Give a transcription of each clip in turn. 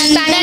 Santa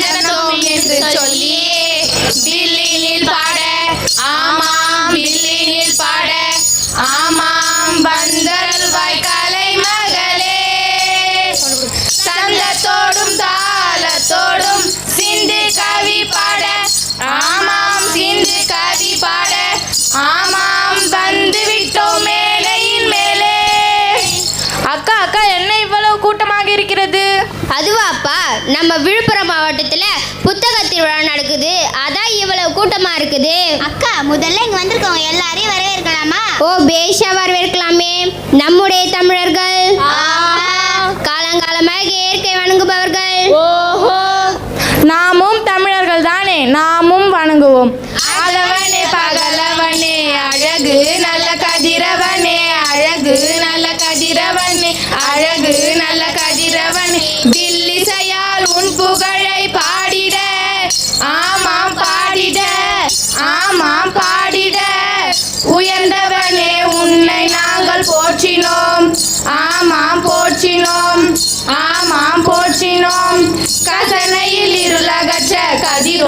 அதுவாப்பா நம்ம விழுப்புரம் மாவட்டத்துல புத்தக திருவிழா நடக்குது. அதான் இவ்வளவு கூட்டமா இருக்குது. அக்கா முதல்ல இங்க வந்திருக்கவங்க எல்லாரையும் வரவேற்கலாமா? ஓ பேஷா வரவேற்கலாமே. நம்முடைய தமிழர்கள். காலங்காலமாக இயற்கை வணங்குபவர்கள். ஓஹோ. நாமும் தமிழர்கள் தானே நாமும் வணங்குவோம். அழகு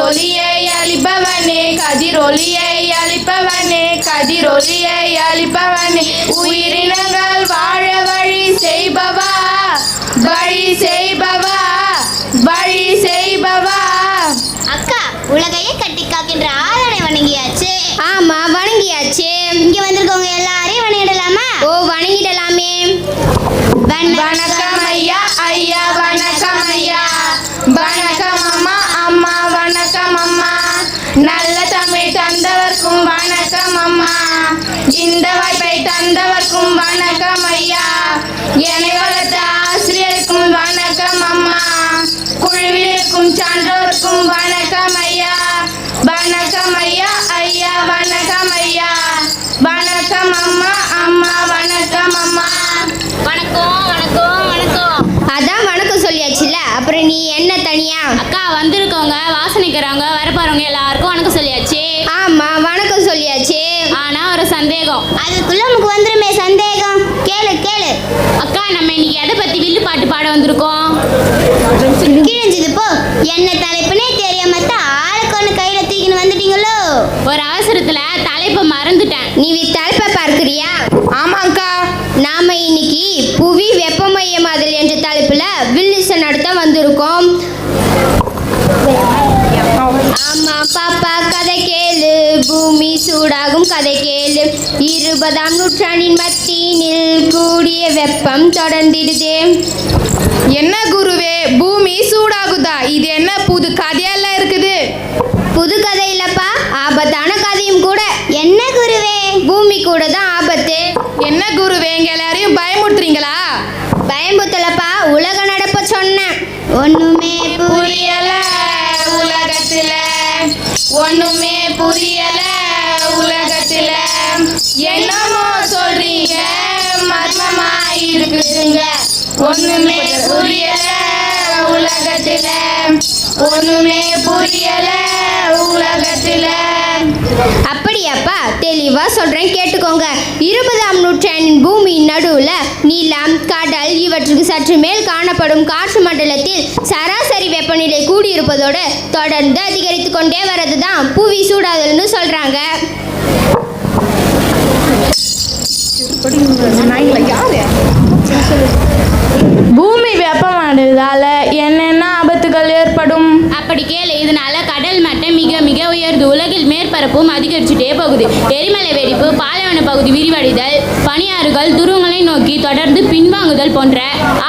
கதிரொலியை அளிப்பவனே கதிரொலியை அளிப்பவனே கதிரொலியை அளிப்பவனே. உயிரினங்கள் வாழ வழி செய்பவா? வழி செய்பவா? வழி செய்பவா? அக்கா உலகையே கட்டி காக்கின்ற ஆளனை வணங்கியாச்சு. ஆமா வணங்கியாச்சு. இங்க வந்திருக்கவங்க எல்லாரையும் வணங்கிடலாமா? ஓ வணங்கிடலாமே. வணக்கம் ஐயா ஐயா வணக்கம் ஐயா. வணக்கம் இந்த வாய்ப்பை தந்தவர்க்கும் வணக்கம் ஐயா. என்னை வளர்த்த ஆசிரியருக்கும் வணக்கம் அம்மா. குழுவிற்கும் சான்றோருக்கும் வணக்கம் ஐயா. வணக்கம் ஐயா ஐயா வணக்கம் ஐயா. வணக்கம் அம்மா அம்மா வணக்கம் அம்மா. வணக்கம் வணக்கம் வணக்கம். அதான் வணக்கம் சொல்லியாச்சுல அப்புறம் நீ என்ன தனியா? அக்கா வந்திருக்கவங்க வாசனைக்கிறவங்க வரப்போறவங்க எல்லாருக்கும் வணக்கம் சொல்லியாச்சு. சந்தேகம் அதுக்குள்ள நமக்கு வந்துருமே சந்தேகம். கேளு கேளு. அக்கா நம்ம இன்னைக்கு எதை பத்தி வில்லு பாட்டு பாட வந்திருக்கோம்? கிழிஞ்சது போ. என்ன தலைப்புனே தெரியாம ஆளுக்கு ஒன்று கையில தூக்கின்னு வந்துட்டீங்களோ? ஒரு அவசரத்துல தலைப்பை மறந்துட்டேன். நீ வி- தலைப்பை பார்க்கிறியா? ஆமாக்கா நாம இன்னைக்கு புவி வெப்பமயமாதல் என்ற தலைப்புல வில்லிச நடத்த வந்திருக்கோம். ஆமா பாப்பா கதை கேளு. பூமி சூடாகும் கதை கேளு. இருபதாம் நூற்றாண்டின் மத்தியினில் கூடிய வெப்பம் தொடர்ந்திடுதே. என்ன குருவே பூமி சூடாகுதா? இது என்ன புது கதையெல்லாம் இருக்குது? புது கதை இல்லப்பா ஆபத்தான கதையும் கூட. என்ன குருவே? பூமி கூட தான் ஆபத்து. என்ன குருவே எங்க எல்லாரையும் பயமுறுத்துறீங்களா? பயம்புத்தலப்பா உலக நடப்ப சொன்னேன் ஒண்ணுமே புரியல உலகத்துல. ஒண்ணுமே புரியல. உலகத்துல என்னமோ சொல்றீங்க. மர்மமா இருக்குதுங்க ஒண்ணுமே புரியல உலகத்துல. ஒண்ணுமே புரியல உலகத்துல. அப்படியாப்பா தெளிவா சொல்றேன் கேட்டுக்கோங்க. இருபதாம் நூற்றாண்டின் பூமியின் நடுவுல நிலம் கடல் இவற்றுக்கு சற்று மேல் காணப்படும் காற்று மண்டலத்தில் சராசரி வெப்பநிலை கூடியிருப்பதோடு தொடர்ந்து அதிகரித்து கொண்டே வரதுதான் புவி சூடாதல்னு சொல்றாங்க. பூமி வெப்பமடைவதால என்னென்ன ஆபத்துகள் ஏற்படும்? அப்படி கேளு இதனால கடல் மட்டம் மிக மிக உயர்ந்து உலகில் மேற்பரப்பும் அதிகரிச்சுட்டே போகுது. எரிமலை வெடிப்பு பாலைவன பகுதி விரிவடைதல் பனியாறுகள் துருவங்களை நோக்கி தொடர்ந்து பின்வாங்குதல் போன்ற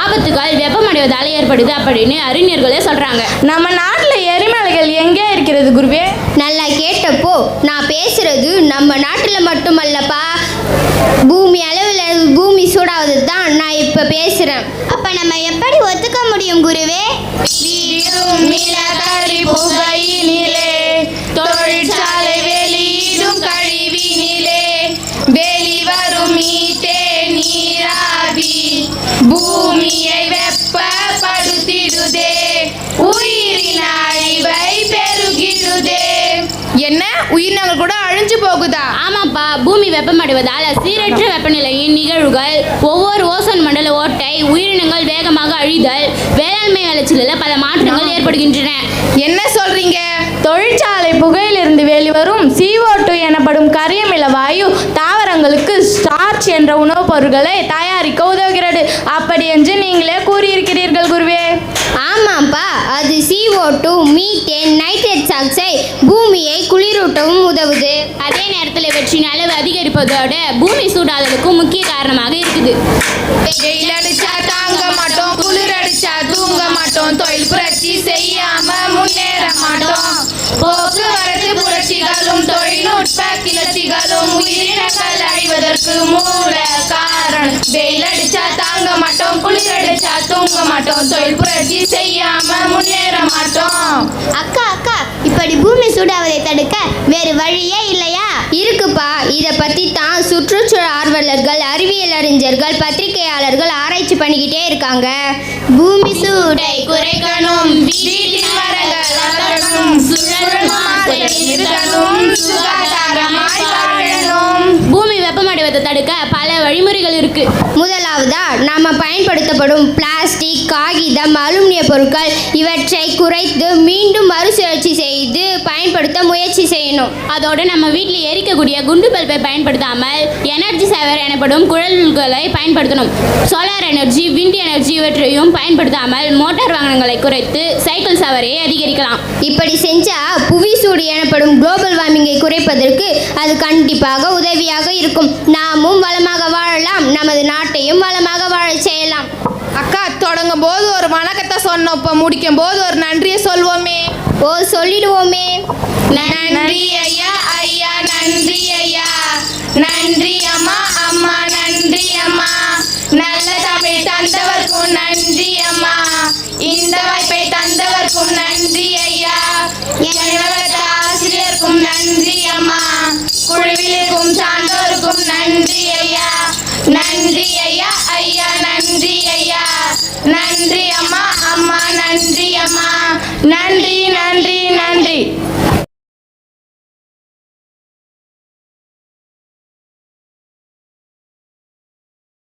ஆபத்துகள் வெப்பமடைவதால ஏற்படுது அப்படின்னு அறிஞர்களே சொல்றாங்க. நம்ம நாட்டுல எரிமலைகள் எங்கே இருக்கிறது குருவே? நல்லா கேட்டப்போ நான் பேசுறது நம்ம நாட்டுல மட்டுமல்லப்பா. பூமி அளவில் பூமி சூடாவது தான் நான் இப்ப பேசுறேன். அப்ப நம்ம எப்படி ஒத்துக்க முடியும் குருவே? வீடும் நிலக்கரி புகையினிலே தொழிற்சாலை வெப்பமடைவதால் சீரற்ற வெப்பநிலையின் நிகழ்வுகள் ஒவ்வொரு ஓசோன் மண்டல ஓட்டை உயிரினங்கள் வேகமாக அழிதல் வேளாண்மை வளர்ச்சியில் பல மாற்றங்கள் ஏற்படுகின்றன. என்ன சொல்றீங்க? தொழிற்சாலை புகையிலிருந்து வெளிவரும் CO2 எனப்படும் கரியமில வாயு தாவரங்களுக்கு ஸ்டார்ச் என்ற உணவுப் பொருட்களை தயாரிக்க உதவுகிறது. அப்படி என்று நீங்களே கூறியிருக்கிறீர்கள் குருவே. ஆமாப்பா. அது CO2 two methane nitrates oxide பூமியை குளிரூட்டவும் உதவுது. அதே நேரத்தில் இவற்றின் அளவு அதிகரிப்பதோட பூமி சூடாதலுக்கும் முக்கிய காரணமாக இருக்குது. வெயில் அடிச்சா தாங்க மாட்டோம் குளிர் அடிச்சா தூங்க மாட்டோம் தொழில் புரட்சி செய்யாம முன்னேற மாட்டோம். போக்குவரத்து புரட்சிகளும் தொழில்நுட்ப கிளர்ச்சிகளும் உயிரினங்கள் அழிவதற்கு மூல காரணம். வெயில் அடிச்சா குளிர் அடிச்சா தூங்க மாட்டோம் தொழில் புரட்சி செய்யாம முன்னேற மாட்டோம் அக்கா அக்கா இப்படி பூமி சூடாவதை தடுக்க வேறு வழியே இல்லையா? இருக்குப்பா. இதை பற்றி தான் சுற்றுச்சூழல் ஆர்வலர்கள் அறிவியல் அறிஞர்கள் பத்திரிகையாளர்கள் ஆராய்ச்சி பண்ணிக்கிட்டே இருக்காங்க. பூமி சூடை குறைக்கணும் மரங்கள் சுழல் சுகாதாரமாய் வாழணும். பூமி வெப்பமடைவதை தடுக்க பல வழிமுறைகள் இருக்கு. முதலாவதா நாம பயன்படுத்தப்படும் பிளாஸ்டிக் காகிதம் அலுமினிய பொருட்கள் இவற்றை குறைத்து மீண்டும் மறுசுழற்சி செய்து பயன்படுத்த முயற்சி செய்யணும். அதோட நம்ம வீட்டில் எரிக்கக்கூடிய குண்டு பல்பை பயன்படுத்தாமல் எனர்ஜி சேவர் எனப்படும் குழல்களை பயன்படுத்தணும். சோலார் எனர்ஜி விண்ட் எனர்ஜி இவற்றையும் பயன்படுத்தாமல் மோட்டார் வாகனங்களை குறைத்து சைக்கிள் சவாரியை அதிகரிக்கலாம். இப்படி செஞ்சா புவி சூடு எனப்படும் குளோபல் வார்மிங்கை குறைப்பதற்கு அது கண்டிப்பாக உதவியாக இருக்கும். நாமும் வளமாக வாழலாம். நமது நாட்டையும் வளமாக வாழச் செய்யலாம். அக்கா தொடங்கும் போது ஒரு வணக்கத்தை சொன்னோம். இப்போ முடிக்கும் போது ஒரு நன்றியை சொல்வோமே. ஓ சொல்லிடுவோமே. நன்றி ஐயா ஐயா நன்றி ஐயா. நன்றி அம்மா அம்மா நன்றி அம்மா. நல்ல தமிழ் தந்தவர்க்கும் நன்றி. நன்றி அம்மா அம்மா நன்றி அம்மா. நன்றி நன்றி.